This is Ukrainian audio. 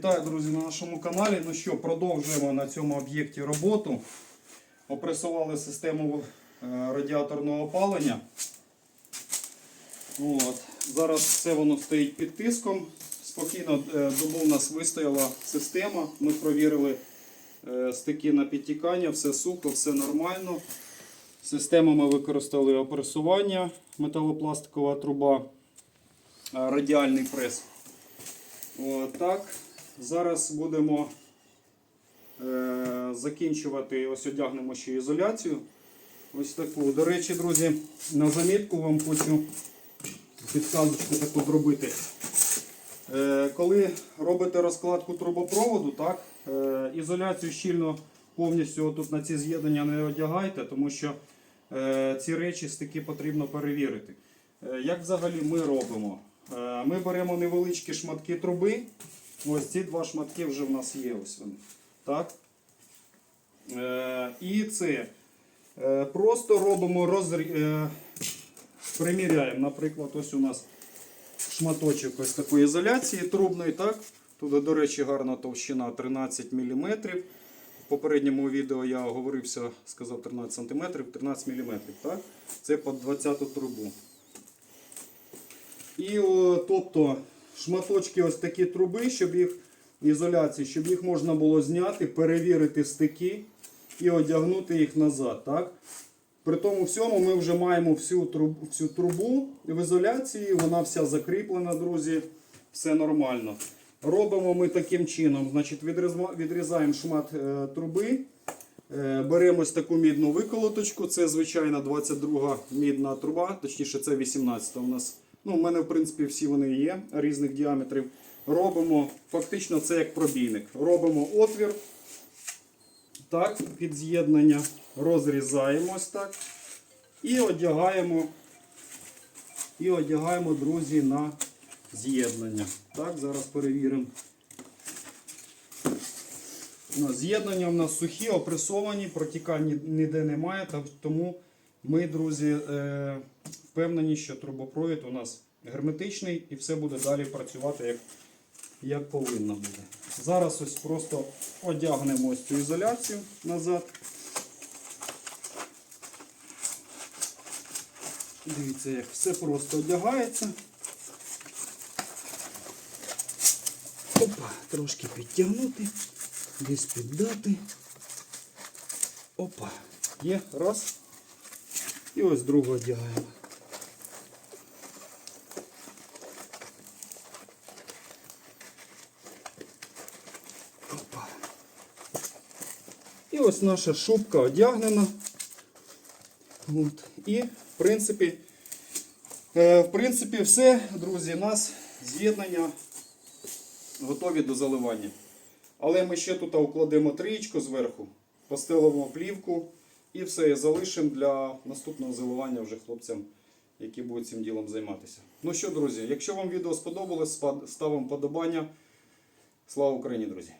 Вітаю, друзі, на нашому каналі. Ну що, продовжуємо на цьому об'єкті роботу. Опресували систему е, радіаторного опалення. От. Зараз все воно стоїть під тиском. Спокійно е, добу в нас вистояла система. Ми провірили е, стики на підтікання, все сухо, все нормально. Систему ми використали опресування, металопластикова труба, радіальний прес. От, так. Зараз будемо е, закінчувати, ось одягнемо ще ізоляцію. Ось таку. До речі, друзі, на замітку вам хочу підказочку таку зробити. Е, коли робите розкладку трубопроводу, так, е, ізоляцію щільно повністю тут на ці з'єднання не одягайте, тому що е, ці речі стики потрібно перевірити. Е, як взагалі ми робимо? Е, Ми беремо невеличкі шматки труби. Ось ці два шматки вже в нас є. Ось вони. Так? Е, І це е, просто робимо розрі... е, приміряємо. Наприклад, ось у нас шматочок ось такої ізоляції трубної. так? Тут, до речі, гарна товщина 13 мм. В попередньому відео я оговорився, сказав 13 см, 13 мм. Так? Це під 20 трубу. І о, тобто шматочки ось такі труби, щоб їх ізоляції, щоб їх можна було зняти, перевірити стики і одягнути їх назад. Так? При тому всьому ми вже маємо всю трубу, всю трубу в ізоляції, вона вся закріплена, друзі, все нормально. Робимо ми таким чином, значить, відрізаємо шмат е, труби, е, беремо ось таку мідну виколоточку, це звичайна 22 мідна труба, точніше це 18 у нас. Ну, у мене, в принципі, всі вони є різних діаметрів. Робимо, фактично, це як пробійник. Робимо отвір, так, під з'єднання, розрізаємо ось так. І одягаємо, і одягаємо, друзі, на з'єднання. Так, зараз перевіримо. З'єднання в нас сухі, опресовані, протікань ніде немає, тому ми, друзі, е, впевнені, що трубопровід у нас герметичний і все буде далі працювати як, як повинно буде. Зараз ось просто одягнемо ось цю ізоляцію назад. Дивіться, як все просто одягається. Опа, трошки підтягнути, десь піддати. Опа, є, раз. І ось другу одягаємо. Ось наша шубка одягнена. От. І, в принципі, е, в принципі, все, друзі, у нас з'єднання готові до заливання. Але ми ще тут укладемо трієчку зверху, постелимо плівку і все, залишимо для наступного заливання вже хлопцям, які будуть цим ділом займатися. Ну що, друзі, якщо вам відео сподобалось, ставимо подобання. Слава Україні, друзі!